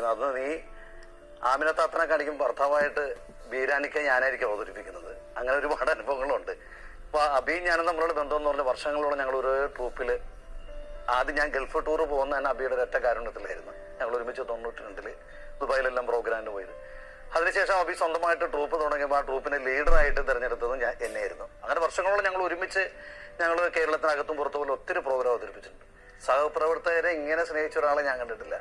പറയുന്നത്. അത് നീ ആമിനത്താത്തനെ കാണിക്കും ഭർത്താവായിട്ട് ബീരാനിക്ക ഞാനായിരിക്കും അവതരിപ്പിക്കുന്നത്. അങ്ങനെ ഒരുപാട് അനുഭവങ്ങളുണ്ട്. അപ്പൊ അബിയും ഞാനും തമ്മിലുള്ള ബന്ധം എന്ന് പറഞ്ഞ വർഷങ്ങളോളം ഞങ്ങൾ ഒരു ട്രൂപ്പിൽ ആദ്യം ഞാൻ ഗൾഫ് ടൂർ പോകുന്ന തന്നെ അബിയുടെ ഒരൊറ്റ കാരുണ്യത്തിലായിരുന്നു. ഞങ്ങൾ ഒരുമിച്ച് തൊണ്ണൂറ്റി രണ്ടിൽ ദുബായിലെല്ലാം പ്രോഗ്രാമിന് പോയത്. അതിനുശേഷം അബി സ്വന്തമായിട്ട് ട്രൂപ്പ് തുടങ്ങിയപ്പോൾ ആ ട്രൂപ്പിനെ ലീഡറായിട്ട് തിരഞ്ഞെടുത്തത് ഞാൻ എന്നെയായിരുന്നു. അങ്ങനെ വർഷങ്ങളോളം ഞങ്ങൾ ഒരുമിച്ച് ഞങ്ങൾ കേരളത്തിനകത്തും പുറത്തുപോലെ ഒത്തിരി പ്രോഗ്രാം അവതരിപ്പിച്ചിട്ടുണ്ട്. സഹപ്രവർത്തകരെ ഇങ്ങനെ സ്നേഹിച്ച ഒരാളെ ഞാൻ കണ്ടിട്ടില്ല.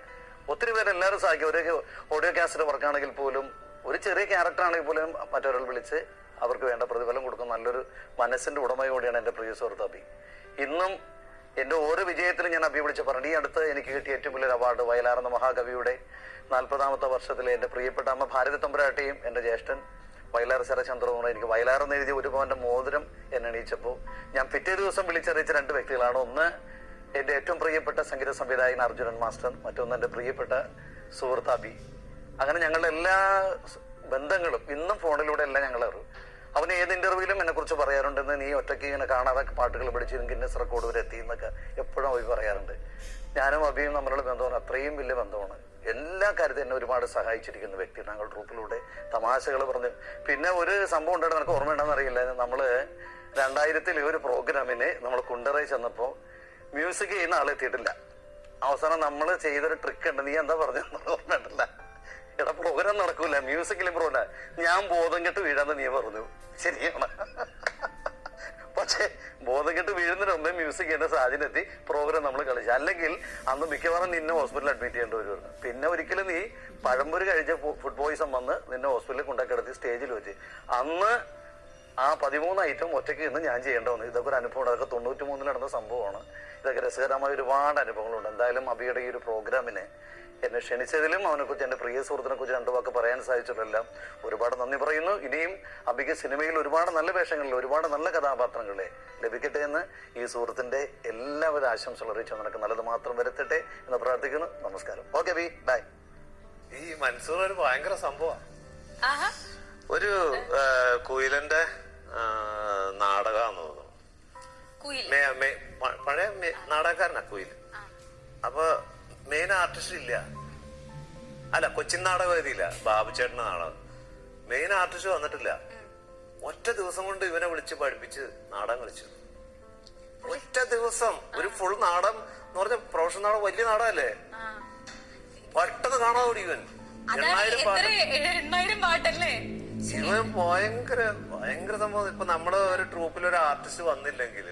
ഒത്തിരി പേര് എല്ലാവരും സഹായിക്കും. ഒരു ഓഡിയോ കാസറ്റ് വർക്കാണെങ്കിൽ പോലും ഒരു ചെറിയ ക്യാരക്ടർ ആണെങ്കിൽ പോലും മറ്റൊരാൾ വിളിച്ച് അവർക്ക് വേണ്ട പ്രതിഫലം കൊടുക്കും നല്ലൊരു മനസ്സിന്റെ ഉടമയോടെയാണ് എന്റെ പ്രിയ സുഹൃത്ത് അബി. ഇന്നും എന്റെ ഓരോ വിജയത്തിലും ഞാൻ അഭി വിളിച്ച് പറഞ്ഞു. ഈ അടുത്ത് എനിക്ക് കിട്ടിയ ഏറ്റവും വലിയൊരു അവാർഡ് വയലാറെന്ന മഹാകവിയുടെ നാൽപ്പതാമത്തെ വർഷത്തിലെ എന്റെ പ്രിയപ്പെട്ട അമ്മ ഭാരതി തമ്പുരാട്ടിയും എന്റെ ജ്യേഷ്ഠൻ വയലാർ ശരചന്ദ്രകുമാർ എനിക്ക് വയലാർ എന്ന് എഴുതിയ ഒരു പവന്റെ മോതിരം എന്നെ എണീച്ചപ്പോൾ ഞാൻ പിറ്റേ ദിവസം വിളിച്ചറിയിച്ച രണ്ട് വ്യക്തികളാണ്. ഒന്ന് എന്റെ ഏറ്റവും പ്രിയപ്പെട്ട സംഗീത സംവിധായകൻ അർജുനൻ മാസ്റ്റർ മറ്റൊന്ന് എന്റെ പ്രിയപ്പെട്ട സുഹൃത്ത് അബി. അങ്ങനെ ഞങ്ങളുടെ എല്ലാ ബന്ധങ്ങളും ഇന്നും ഫോണിലൂടെ എല്ലാം ഞങ്ങൾ അറിയും അവൻ ഏത് ഇന്റർവ്യൂവിലും എന്നെ കുറിച്ച് പറയാറുണ്ടെന്ന് നീ ഒറ്റയ്ക്ക് ഇങ്ങനെ കാണാതെ പാട്ടുകൾ പഠിച്ച് ഗിന്നസ് റെക്കോർഡ് വരെ എത്തി എന്നൊക്കെ എപ്പോഴും അഭി പറയാറുണ്ട്. ഞാനും അഭിയും നമ്മളുടെ ബന്ധമാണ് അത്രയും വലിയ ബന്ധമാണ്. എല്ലാ കാര്യത്തിലും എന്നെ ഒരുപാട് സഹായിച്ചിരിക്കുന്ന വ്യക്തി ഞങ്ങൾ ട്രൂപ്പിലൂടെ തമാശകൾ പറഞ്ഞു. പിന്നെ ഒരു സംഭവം ഉണ്ടായിട്ട് നിനക്ക് ഓർമ്മയുണ്ടെന്ന് അറിയില്ല. നമ്മൾ രണ്ടായിരത്തിൽ ഒരു പ്രോഗ്രാമിന് നമ്മൾ കുണ്ടറയിൽ ചെന്നപ്പോ മ്യൂസിക് ചെയ്യുന്ന ആളെ ആളെത്തിയിട്ടില്ല അവസാനം നമ്മൾ ചെയ്തൊരു ട്രിക്ക് ഉണ്ട്. നീ എന്താ പറഞ്ഞത് ഓർമ്മയുണ്ടല്ല. എടാ പ്രോഗ്രാം നടക്കൂല. മ്യൂസിക്കിലും പ്രോഗ്രാം ഞാൻ ബോധം കെട്ട് വീഴാന്ന് നീ പറഞ്ഞു. ശരിയാണ്. പക്ഷേ ബോധം കെട്ട് വീഴുന്നതിന് മ്യൂസിക് ചെയ്യുന്ന എത്തി. പ്രോഗ്രാം നമ്മൾ കളിച്ചു. അല്ലെങ്കിൽ അന്ന് മിക്കവാറും നിന്നെ ഹോസ്പിറ്റലിൽ അഡ്മിറ്റ് ചെയ്യേണ്ടി വരുമായിരുന്നു പിന്നെ ഒരിക്കലും നീ പഴംപൊരി കഴിച്ച ഫുഡ് പോയിസൺ വന്ന് നിന്നെ ഹോസ്പിറ്റലിൽ കൊണ്ടുകിടത്തി സ്റ്റേജിൽ വെച്ച്. അന്ന് ആ പതിമൂന്ന് ഐറ്റം ഒറ്റയ്ക്ക് ഇന്ന് ഞാൻ ചെയ്യേണ്ട വന്നു. ഇതൊക്കെ ഒരു അനുഭവം. അതൊക്കെ തൊണ്ണൂറ്റി മൂന്നിൽ നടന്ന സംഭവമാണ്. രസകരമായ ഒരുപാട് അനുഭവങ്ങളുണ്ട്. എന്തായാലും അബിയുടെ ഈ ഒരു പ്രോഗ്രാമിനെ എന്നെ ക്ഷണിച്ചതിലും അവനെക്കുറിച്ച് എന്റെ പ്രിയ സുഹൃത്തിനെ കുറിച്ച് രണ്ടു വാക്ക് പറയാൻ സാധിച്ചിട്ടെല്ലാം ഒരുപാട് നന്ദി പറയുന്നു. ഇനിയും അബിക്ക് സിനിമയിൽ ഒരുപാട് നല്ല വേഷങ്ങളിൽ ഒരുപാട് നല്ല കഥാപാത്രങ്ങളെ ലഭിക്കട്ടെ എന്ന് ഈ സുഹൃത്തിന്റെ എല്ലാവിധ ആശംസകൾ അറിയിച്ചു നിനക്ക് നല്ലത് മാത്രം വരുത്തട്ടെ എന്ന് പ്രാർത്ഥിക്കുന്നു. നമസ്കാരം. Okay bye bye. ഈ മൻസൂർ ഒരു ഭയങ്കര സംഭവം ആഹാ. ഒരു കുയിലന്റെ നാടകാന്ന് തോന്നുന്നു. കുയിൽ. പഴയ നാടകക്കാരനാ കുയിൽ. അപ്പൊ മെയിൻ ആർട്ടിസ്റ്റ് ഇല്ല. അല്ല കൊച്ചിൻ നാടകവേദിയില്ല ബാബുചേട്ടന്റെ നാടകം. മെയിൻ ആർട്ടിസ്റ്റ് വന്നിട്ടില്ല. ഒറ്റ ദിവസം കൊണ്ട് ഇവനെ വിളിച്ച് പഠിപ്പിച്ച് നാടകം കളിച്ചു. ഒറ്റ ദിവസം. ഒരു ഫുൾ നാടകം എന്ന് പറഞ്ഞ പ്രൊഫഷണൽ നാടകം വലിയ നാടകല്ലേ. പെട്ടെന്ന് കാണാൻ കൂടി ഇവൻ എണ്ണായിരം പാട്ടല്ലേ? ഇവൻ ഭയങ്കര ഭയങ്കര സംഭവം. ഇപ്പൊ നമ്മൾ ഒരു ട്രൂപ്പിൽ ഒരു ആർട്ടിസ്റ്റ് വന്നില്ലെങ്കിൽ.